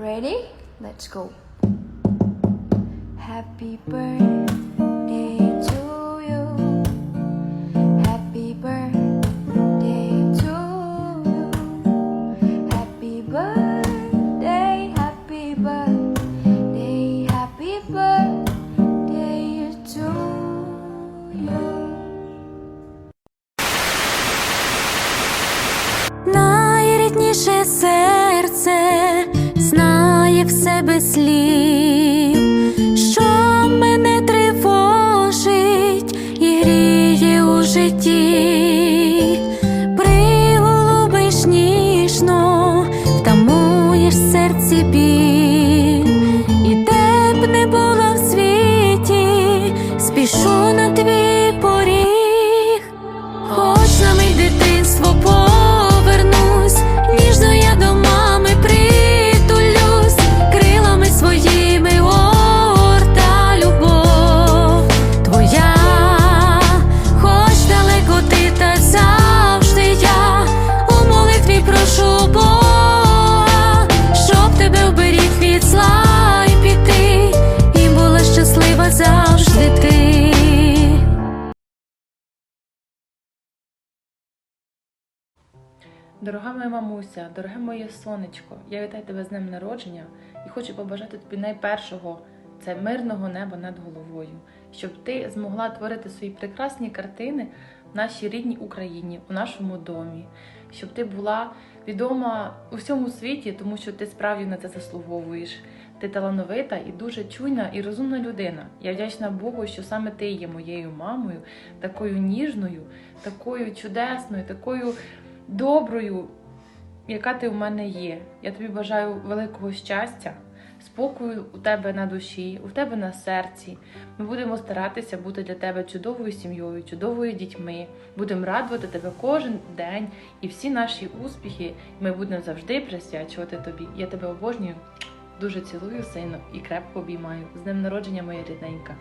Ready? Let's go. Happy birthday себе слів, що мене тривожить і гріє у житті, приголубиш ніжно, втамуєш серці біль, і де б не була в світі, спішу на твій Дорога моя мамуся, дороге моє сонечко, я вітаю тебе з днем народження і хочу побажати тобі найпершого це мирного неба над головою, щоб ти змогла творити свої прекрасні картини в нашій рідній Україні, у нашому домі, щоб ти була відома у всьому світі, тому що ти справді на це заслуговуєш. Ти талановита і дуже чуйна і розумна людина. Я вдячна Богу, що саме ти є моєю мамою, такою ніжною, такою чудесною, такою доброю, яка ти в мене є. Я тобі бажаю великого щастя, спокою у тебе на душі, у тебе на серці. Ми будемо старатися бути для тебе чудовою сім'єю, чудовою дітьми. Будемо радувати тебе кожен день і всі наші успіхи. Ми будемо завжди присвячувати тобі. Я тебе обожнюю. Дуже цілую сильно і крепко обіймаю. З днем народження, моя рідненька.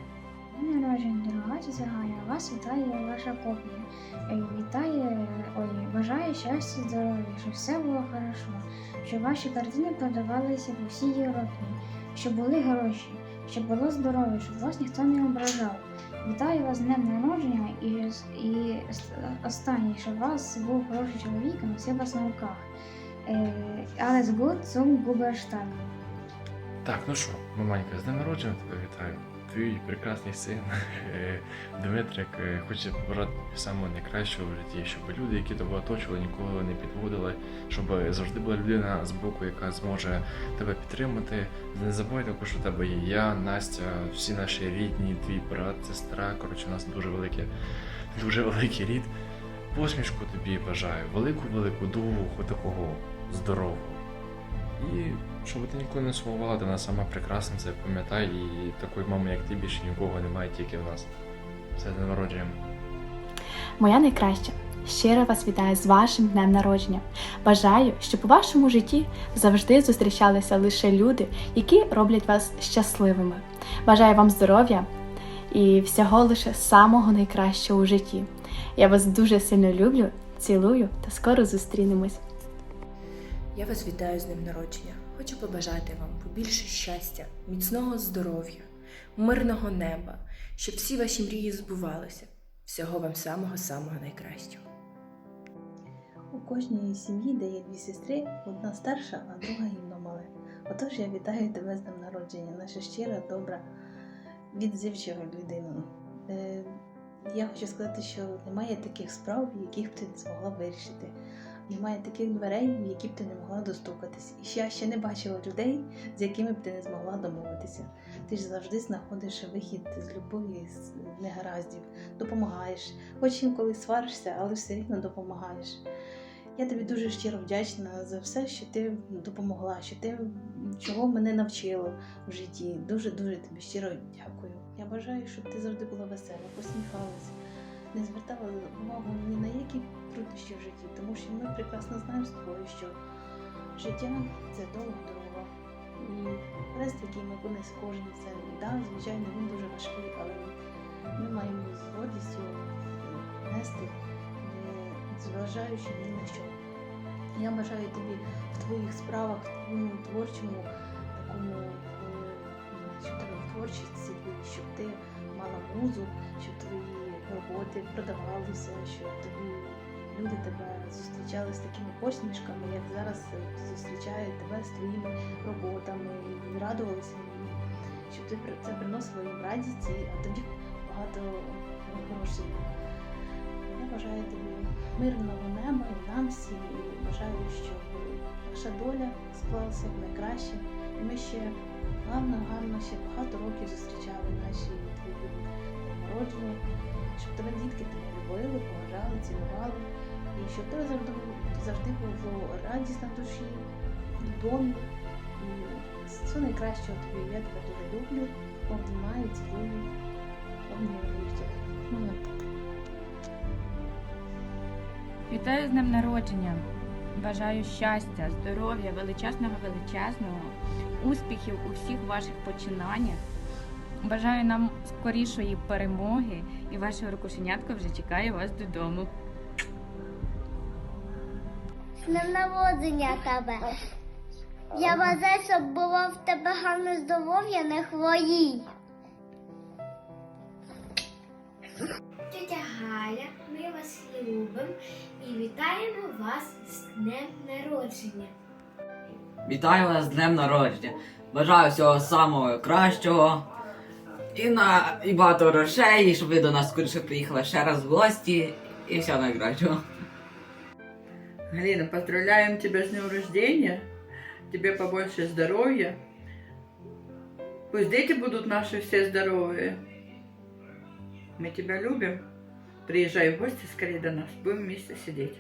День народження, дорога тітя вас вітає ваша копія. Е, Вітає, ой, бажаю щастя, здоров'я, щоб все було хорошо, щоб ваші картини продавалися по всій Європі, щоб були гроші, щоб було здоров'я, щоб вас ніхто не ображав. Вітаю вас з днем народження і, і останнє, щоб вас був хороший чоловік і носив вас на руках. Е, Alles gut zum Geburtstag. Так, ну що, маманька, з днем народження тебе вітаю. Твій прекрасний син е, Дмитрик е, хоче побажати тобі самого найкращого в житті, щоб люди, які тебе оточували, ніколи не підводили, щоб завжди була людина з боку, яка зможе тебе підтримати. Не забувай також, що тебе є я, Настя, всі наші рідні, твій брат, сестра. Коротше, у нас дуже велике, дуже великий рід. Посмішку тобі бажаю, велику-велику довгу такого здорового. І щоб ти ніколи не сумувала, ти вона сама прекрасна, це пам'ятай, і такої мами, як ти, більше нікого немає, тільки в нас. Все з народженням. Моя найкраща. Щиро вас вітаю з вашим днем народження. Бажаю, щоб у вашому житті завжди зустрічалися лише люди, які роблять вас щасливими. Бажаю вам здоров'я і всього лише самого найкращого у житті. Я вас дуже сильно люблю, цілую та скоро зустрінемось. Я вас вітаю з днем народження. Хочу побажати вам побільше щастя, міцного здоров'я, мирного неба, щоб всі ваші мрії збувалися. Всього вам самого-самого найкращого. У кожній сім'ї, де є дві сестри, одна старша, а друга гімно мале. Отож я вітаю тебе з днем народження, наша щира, добра, відзивчива людина. Е, я хочу сказати, що немає таких справ, яких б ти не змогла вирішити. Немає таких дверей, в які б ти не могла достукатись. І ще я ще не бачила людей, з якими б ти не змогла домовитися. Ти ж завжди знаходиш вихід з любові, з негараздів, допомагаєш. Хоч інколи сваришся, але все рівно допомагаєш. Я тобі дуже щиро вдячна за все, що ти допомогла, що ти чого мене навчила в житті. Дуже дуже тобі щиро дякую. Я бажаю, щоб ти завжди була весела, посміхалась, не звертала увагу ні на які труднощі в житті, тому що ми прекрасно знаємо з тобою, що життя це довга дорога. І хрест, який ми понес кожен це, да, звичайно, він дуже важкий, але ми маємо з гордістю нести, зважаючи ні на що. Я бажаю тобі в твоїх справах, в твоєму творчому творчості, щоб ти мала музу, щоб твої роботи продавалися, щоб тобі люди тебе зустрічали з такими посмішками, як зараз зустрічають тебе з твоїми роботами і радувалися їм, щоб ти це приносило їм радість, а тобі багато грошей. Я бажаю тобі мирного неба і нам всім, і бажаю, щоб наша доля склалася як найкраще. І ми ще гарно, гарно ще багато років зустрічали наші твої народження, щоб тебе дітки тебе любили, поважали, цінували, і щоб тебе завжди, завжди було радість на душі, домі. Все найкращого тобі. Я тебе дуже люблю, обнімаю, цілую, обнімаю тебе. Вітаю з днем народження. Бажаю щастя, здоров'я, величезного величезного, успіхів у всіх ваших починаннях. Бажаю нам скорішої перемоги і ваше рукошенятко вже чекає вас додому. З днем народження тебе. Я бажаю, щоб було в тебе гарне здоров'я, не хворій. Тетя Галя, ми вас любимо і вітаємо вас з днем народження. Вітаю вас з днем народження. Бажаю всього самого кращого. І на і багато грошей, і щоб ви до нас скоріше приїхали ще раз в гості. І всього найкращого. Галина, поздравляем тебя с днем рождения. Тебе побольше здоровья. Пусть дети будут наши все здоровые. Мы тебя любим. Приезжай в гости скорее до нас. Будем вместе сидеть.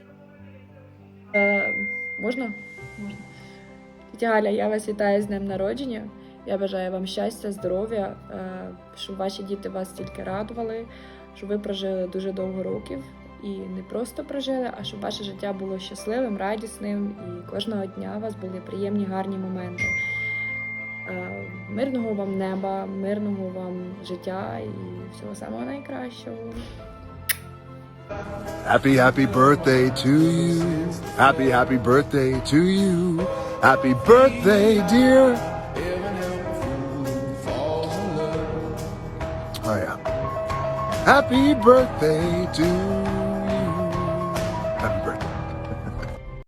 Е, можна? Можна. Тетя Галя, я вас вітаю з днем народження. Я бажаю вам щастя, здоров'я, е, щоб ваші діти вас тільки радували, щоб ви прожили дуже довго років і не просто прожили, а щоб ваше життя було щасливим, радісним і кожного дня у вас були приємні, гарні моменти. Е, Мирного вам неба, мирного вам життя і всього самого найкращого. Happy, happy birthday to you. Happy, happy birthday to you. Happy birthday, dear. Oh, yeah. Happy birthday to